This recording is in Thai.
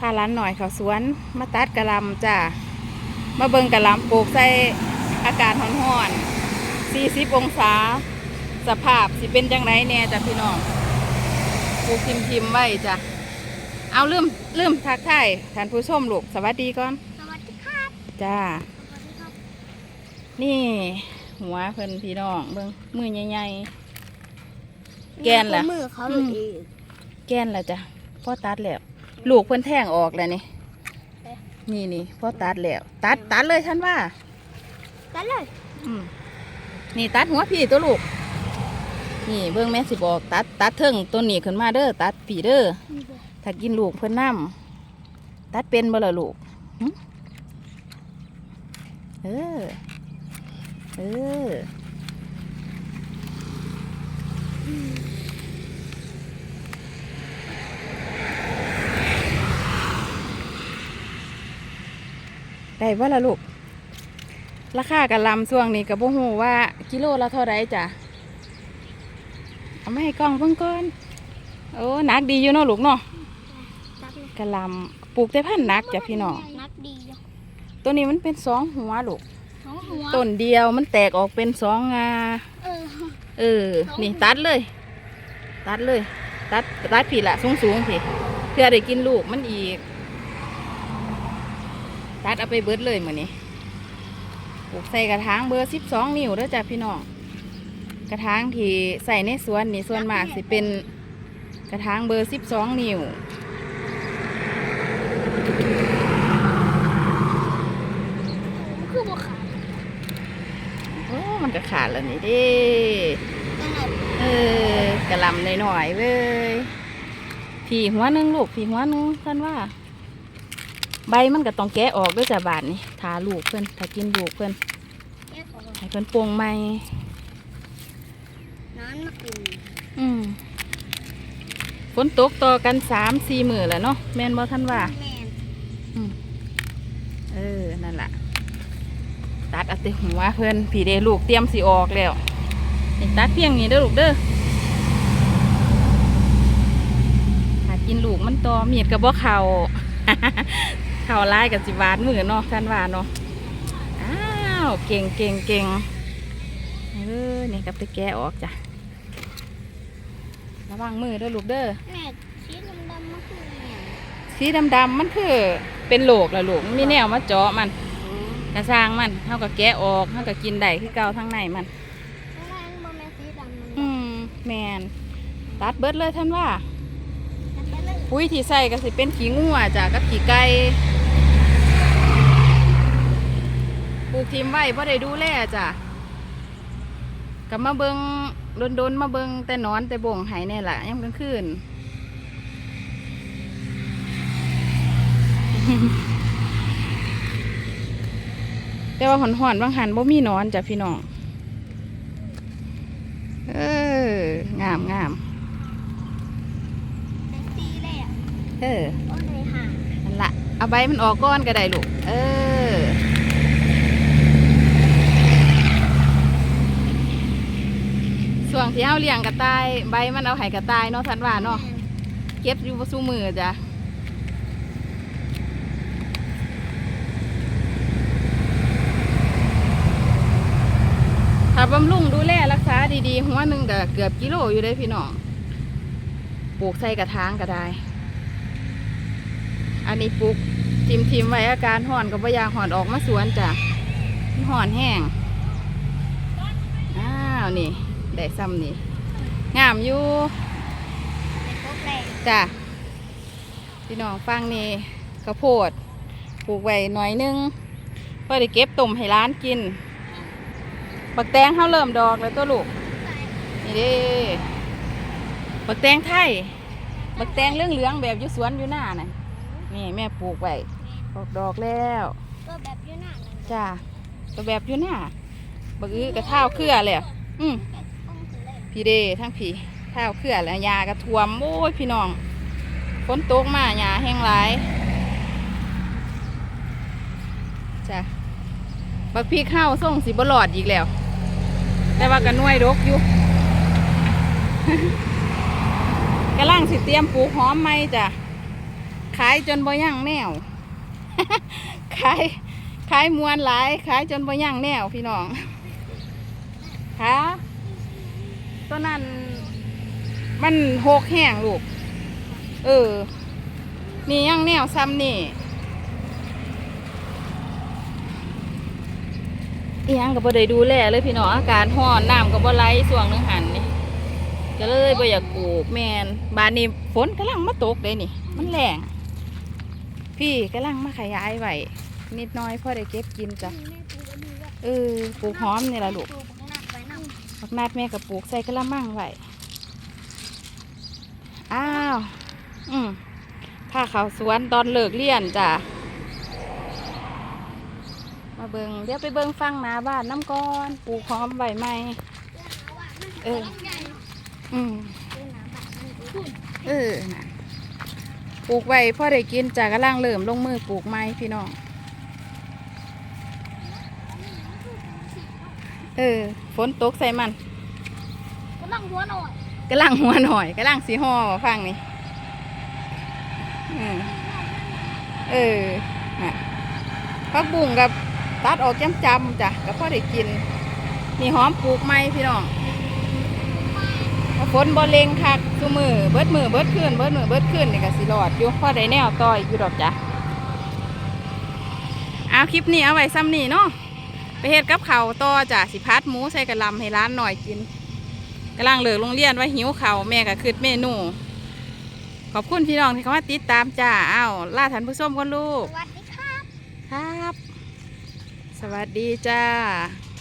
พาร้านหน่อยเขาสวน มาตัดกะหลำจ้ามาเบิ่งกะหลำปลูกใส่อากาศร้อนๆ40 องศา สภาพสิเป็นจังไรแน่จ้ะพี่น้องปลูกทิมๆไว้จ้ะเอาลืมลืมทักทายท่านผู้ชมลูกสวัสดีก่อนสวัสดีครับจ้าสวัสดีครับนี่หัวเพิ่นพี่น้องเบิ่งมือใหญ่ๆแกนล่ะมือเขาหลุดอีกแกนแล้วจ้ะพ่อตัดแล้ว ลูกเพิ่นแทงออกแล้วนี่ นี่นี่พ่อตัดแล้ว ตัดตัดเลยท่านว่ากันเลย อืมนี่ตัดหัวพี่ตัวลูก นี่เบิ่งแม่สิบอก ตัดตัดเทิงต้นนี้ขึ้นมาเด้อตัดปีเด้อถ้ากินลูกเพิ่นน้ำตัดเป็นบ่ล่ะลูกหึเออ เออ ได้บ่ล่ะลูก ราคากะลำช่วงนี้กับบ่ฮู้ว่ากิโลละเท่าไรจ้ะเอามาให้กล้องเพิ่งก่อนโอ้หนักดีอยู่เนาะลูกเนาะจับเลยกะลำปลูกแต่พันธุ์หนักจ้ะพี่น้องนักดีจ้ะตัวนี้มันเป็นสองหัวลูกสองหัวต้นเดียวมันแตกออกเป็นสองงาเออเออ นี่ตัดเลย ตัดเลย ตัดตัดผิดละสูงสูงๆสิเพื่อได้กินลูกมันอีก ตัดเอาไปเบิดเลยเหมือนนี้ปลูกใส่กระถางเบอร์สิบสองนิ้วเด้อจ้ะพี่น้องกระถางที่ใส่ในสวนนี่ส่วนมากสิเป็นกระถางเบอร์สิบสองนิ้วคือบัวขาวโอ้มันก็ขาดแล้วนี่เด้เออกระลำหน่อยๆเว้ยผีหัวหนึงลูกผีหัวหนึงท่านว่า ใบมันก็ต้องแกะออกด้วยจ้ะบาทนี่ทาลูกเพื่อนถ้ากินลูกเพื่อนแยกออกให้เพื่อนปรุงใหม่น้ำนักกินอืมฝนตกต่อกันสามสี่มือแล้วเนาะแม่นบ่ท่านว่าแมนอืมเออ นั่นแหละตัดเอาแต่หัวเพื่อนผีเดลูกเตรียมสีออกแล้วนี่ตัดเพียงนี้เด้อลูกเด้อถ้ากินลูกมันตอมีดกับบ่เข่าเข่าลายกับสิบาดมือเนาะท่านว่าเนาะอ้าวเก่งเก่งเก่งเออนี่กับไปแกะออกจ้ะระวังมือเด้อลูกเด้อแม่ชีสดำมันคือเนี่ยสีดำๆมันคือเป็นโหลกละลูกมีแนวมาเจาะมันกระซางมันเท่ากับแกะออกเท่ากับกินได้คือเก่าทั้งในมันข้างล่างบะแม่สีดำมันอืมแมนตัดเบิดเลยท่านว่าจับไปเลยปุ๋ยที่ใส่ก็สิเป็นขี้งัวจ้ะกับขี้ไก่ป ลูกทิมไว้เพราะได้ดูแลจ้ะกับมาเบิงโดนๆมาเบิงแต่นอนแต่บ่งไหายเนี่ยแหละยามกลางคืนแต่ว่าหอนหอนๆบางหันบ่มีหนอนจ้ะพี่น้อง เอองามงามเป็นสีเลยอะเออโอ้ยห่างนั่นละเอาใบมันออกก้อนก็ได้ลูก เออ ส่วนที่เอาเลี้ยงกระต่ายใบมันเอาไห้กระต่ายเนาะทันว่าเนาะเก็บอยู่บ่สู้มือจ้ะถ้าบำรุงดูแลรักษาดีๆ หัวหนึ่งก็เกือบกิโลอยู่ได้พี่น้องปลูกใส่กระถางก็ได้ อันนี้ปลูกทิมทิมๆไว้อาการห่อนกับว่อยางห่อนออกมาสวนจ้ะมันห่อนแห้งอ้าวนี่ ได้ซ้ำนี่งามอยู่เป็นพวกแรงจ้ะพี่น้องฟังนี่ข้าวโพดปลูกไว้หน่อยนึงเพื่อได้เก็บต้มให้ร้านกินบักแตงเขาเริ่มดอกแล้วตัวลูกนี่เด้บักแตงไทยบักแตงเหลืองๆแบบอยู่สวนอยู่หน้าน่ะนี่แม่ปลูกไว้ออกดอกแล้วก็แบบอยู่หน้านั่นจ้าก็แบบอยู่หน้าบักอื้อกระเท้าเครือเลยอืม พี่เดทั้งพี่ข้าวเครือแล้วยากระท่วมโอ้ยพี่น้องฝนตกมาหญ้าแห้งหลายจ้ะบักพีข้าวส่งสีบลอดอีกแล้ว แต่ว่ากันน่วยรกอยู่กำลังสิเตรียมปลูกหอมไหมจ้ะขายจนบ่ยั่งแนวขายขายมวนหลายขายจนบ่ยั่งแนวพี่น้องค่ะ นั้นมันหกแห้งลูก เออ นี่ยังแนวซ้ำนี่อียังก็บ่ได้ดูแลเลยพี่น้องอากาศร้อนน้ำก็บ่ไหลส่วงหนึงหันนี่ก็เลยบ่อยากปลูกแมนบานนี้ฝนกำลังมาตกเลยนี่ มันแรงพี่กำลังมาขยายไว้นิดน้อยพอได้เก็บกินจ้ะแม่ปลูกอันนี้ไว้เออปลูกหอมนี่ละลูก ผักนาดแม่ก็ปลูกใส่กระมังไว้ อ้าว อืมพาเขาสวนตอนเลิกเรียนจ้ะ มาเบิงเดี๋ยวไปเบิงฟังนาบ้านน้ำก้อนปลูกหอมไว้ไหมเออ อืมเออนะปลูกไว้พ่อได้กินจากกำลังเริ่มลงมือปลูกไม้พี่น้อง เออ ฝนตกใส่มันกำลังหัวหน่อยกำลังหัวหน่อยกำลังสีห่อฟังนี่อืมเออน่ะพักบุ้งกับตัดออกจำจำๆจ้ะกับพ่อได้กิน มีหอมปลูกไม้พี่น้องถ้าฝนบ่เลงคักซุมือเบิดมือเบิดขึ้นเบิดมือเบิดขึ้นนี่ก็สิรอดอยู่พ่อได้แนวต่อยอยู่ดอกจ้ะเอาคลิปนี้เอาไว้ซ้ำนี่เนาะ ไปเฮ็ดกับเขาวต่อจ้ะสิพัดหมูใส่กระหลำให้ร้านหน่อยกินกำลังเลิกโรงเรียนว่าหิวเขาวแม่ก็คืดเมนู ขอบคุณพี่น้องที่เข้ามาติดตามจ้าอ้าวล่าท่านผู้ชมกันลูสกวัสดีครับ ครับ สวัสดีจ้า